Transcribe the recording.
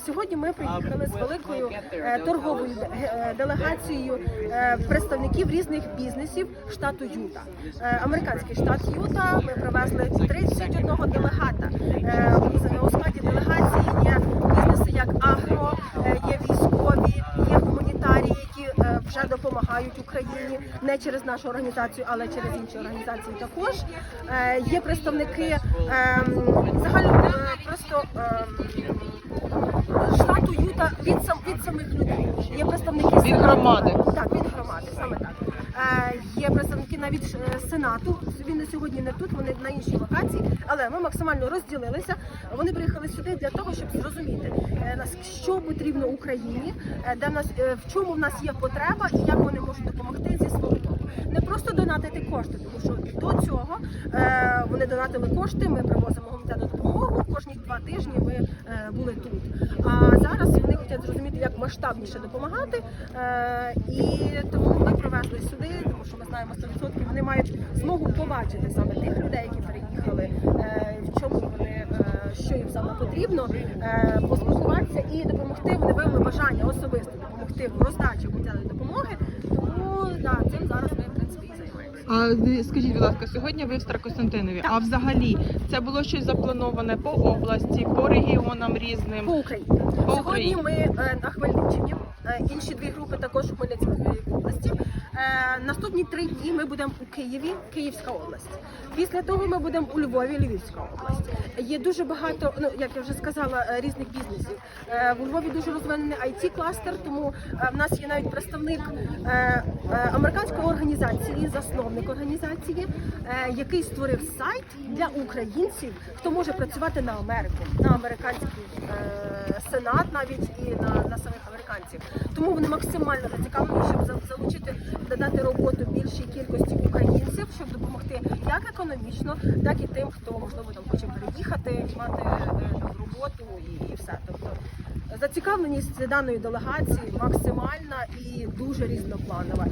Сьогодні ми приїхали з великою е, торговою е, делегацією е, представників різних бізнесів штату Юта. Американський штат Юта. Ми привезли 31 делегата. Е, У складі делегації є бізнеси як агро, е, є військові, є гуманітарії, допомагають Україні не через нашу організацію, але через інші організації також. Е, Є представники ем, загально е, просто ем, штату Юта від сам від самих людей. Є представники Від громади. Так, від громади, саме так. Е, є представники навіть сенату. Він на сьогодні не тут, вони на іншій локації, але ми максимально розділилися. Вони приїхали сюди для того, щоб зрозуміти е, що потрібно Україні, е, де в нас е, в чому в нас є потреба і як вони можуть допомогти зі свого боку. Не просто донатити кошти, тому що до цього вони донатили кошти. Ми привозимо гуманітарну допомогу. Кожні два тижні ми були тут. А зараз вони хочуть зрозуміти, як масштабніше допомагати. І тому ми привезли сюди, тому що ми знаємо 100%, вони мають змогу побачити саме тих людей, які переїхали, е, в чому вони, е, що їм саме потрібно, е, поспілкуватися і допомогти. Вони виявили бажання особисто допомогти в роздачі гуманітарної допомоги. Тому да, цим зараз ми в принципі і займаємося. А скажіть, будь ласка, сьогодні ви в Старокостянтинові. А взагалі це було щось заплановане по області, по регіонам різним. По Україні. По Сьогодні Україні. ми е, на Хмельниччині. Інші дві групи також у. Е, Наступні три дні ми будемо у Києві, Київська область. Після того ми будемо у Львові, Львівська область. Є дуже багато, ну як я вже сказала, е, різних бізнесів. Е, У Львові дуже розвинений it кластер тому е, в нас є навіть представник американської організації, засновник організації, який створив сайт для українців, хто може працювати на Америку, на американський сенат, навіть і на, на самих американців. Тому вони максимально зацікавлені, щоб залучити, додати роботу більшій кількості українців, щоб допомогти як економічно, так і тим, хто можливо там хоче переїхати, мати е, там, роботу і, і все. Тобто зацікавленість даної делегації максимальна і дуже різнопланова.